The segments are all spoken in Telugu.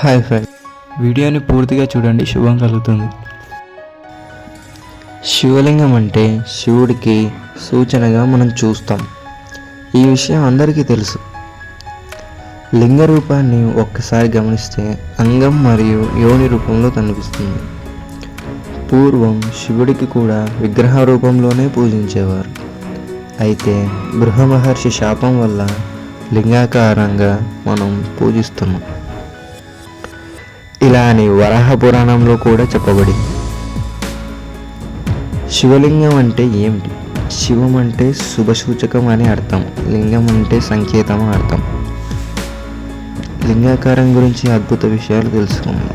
Hi friend. వీడియోని పూర్తిగా చూడండి శుభం కలుగుతుంది. శివలింగం అంటే శివుడికి సూచనగా మనం చూస్తాం. ఈ విషయం అందరికీ తెలుసు. లింగ రూపాన్ని ఒక్కసారి గమనిస్తే అంగం మరియు యోని రూపంలో కనిపిస్తుంది. పూర్వం శివుడికి కూడా విగ్రహ రూపంలోనే పూజించేవారు. అయితే బృహమహర్షి శాపం వల్ల లింగాకారంగా మనం పూజిస్తున్నాం. ఇలా అని వరాహ పురాణంలో కూడా చెప్పబడింది. శివలింగం అంటే ఏమిటి? శివం అంటే శుభసూచకం అని అర్థం. లింగం అంటే సంకేతం అర్థం. లింగాకారం గురించి అద్భుత విషయాలు తెలుసుకుందాం.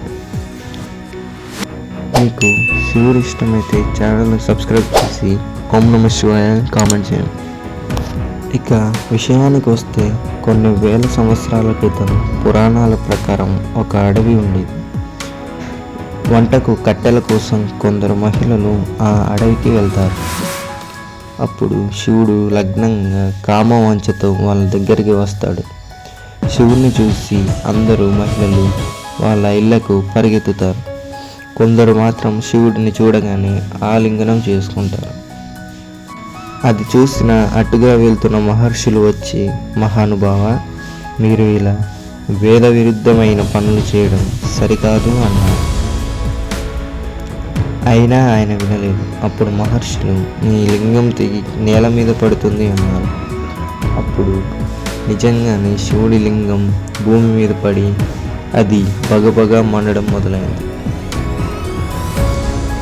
మీకు శివుడు ఇష్టమైతే ఛానల్ని సబ్స్క్రైబ్ చేసి ఓం నమ శివాయ కామెంట్ చేయండి. ఇక విషయానికి వస్తే కొన్ని వేల సంవత్సరాల క్రితం పురాణాల ప్రకారం ఒక అడవి ఉండేది వంటకు కట్టెల కోసం కొందరు మహిళలు ఆ అడవికి వెళ్తారు. అప్పుడు శివుడు లగ్నంగా కామవంచతో వాళ్ళ దగ్గరికి వస్తాడు. శివుని చూసి అందరూ మహిళలు వాళ్ళ ఇళ్ళకు పరిగెత్తుతారు. కొందరు మాత్రం శివుడిని చూడగానే ఆలింగనం చేసుకుంటారు. అది చూసిన అటుగా వెళ్తున్న మహర్షులు వచ్చి మహానుభావ మీరు ఇలా వేద విరుద్ధమైన పనులు చేయడం సరికాదు అన్నారు. అయినా ఆయన వినలేదు. అప్పుడు మహర్షులు నీ లింగం తెగి నేల మీద పడుతుంది అన్నారు. అప్పుడు నిజంగానే శివుడి లింగం భూమి మీద పడి అది బగబగా మండడం మొదలైంది.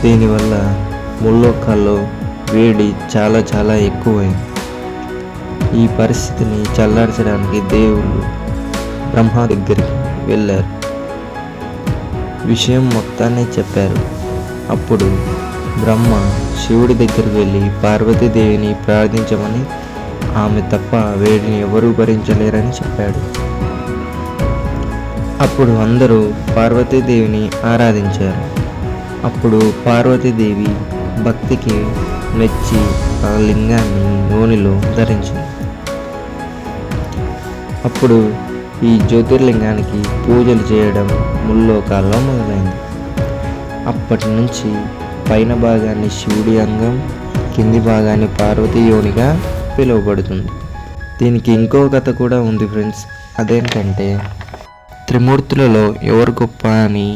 దీనివల్ల ముల్లోకాల్లో వేడి చాలా చాలా ఎక్కువైంది ఈ పరిస్థితిని చల్లార్చడానికి దేవుళ్ళు బ్రహ్మ దగ్గరికి వెళ్ళారు. విషయం మొత్తాన్ని చెప్పారు. అప్పుడు బ్రహ్మ శివుడి దగ్గరికి వెళ్ళి పార్వతీదేవిని ప్రార్థించమని ఆమె తప్ప వేడిని ఎవరూ భరించలేరని చెప్పాడు. అప్పుడు అందరూ పార్వతీదేవిని ఆరాధించారు. అప్పుడు పార్వతీదేవి భక్తికి మెచ్చి ఆ లింగాన్ని నూనెలో ధరించింది అప్పుడు ఈ జ్యోతిర్లింగానికి పూజలు చేయడం ముల్లోకాల్లో మొదలైంది. అప్పటి నుంచి పైన భాగాన్ని శివుడి అంగం కింది భాగాన్ని పార్వతీ యోనిగా పిలువబడుతుంది. దీనికి ఇంకో కథ కూడా ఉంది ఫ్రెండ్స్. అదేంటంటే త్రిమూర్తులలో ఎవరు గొప్ప అని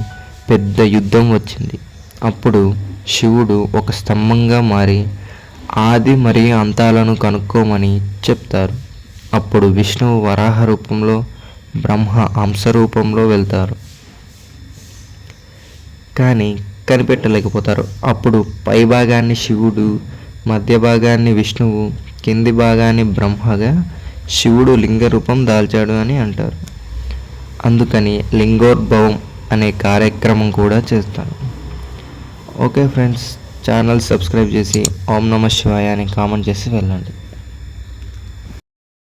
పెద్ద యుద్ధం వచ్చింది. అప్పుడు శివుడు ఒక స్తంభంగా మారి ఆది మరియు అంతాలను కనుక్కోమని చెప్తారు. అప్పుడు విష్ణువు వరాహ రూపంలో బ్రహ్మ హంస రూపంలో వెళ్తారు. కానీ కనిపెట్టలేకపోతారు. అప్పుడు పై భాగాన్ని శివుడు మధ్య భాగాన్ని విష్ణువు కింది భాగాన్ని బ్రహ్మగా శివుడు లింగ రూపం దాల్చాడు అని అంటారు. అందుకని లింగోద్భవం అనే కార్యక్రమం కూడా చేస్తాను ఓకే ఫ్రెండ్స్ ఛానల్ సబ్స్క్రైబ్ చేసి ఓం నమ శివాయ అని కామెంట్ చేసి వెళ్ళండి.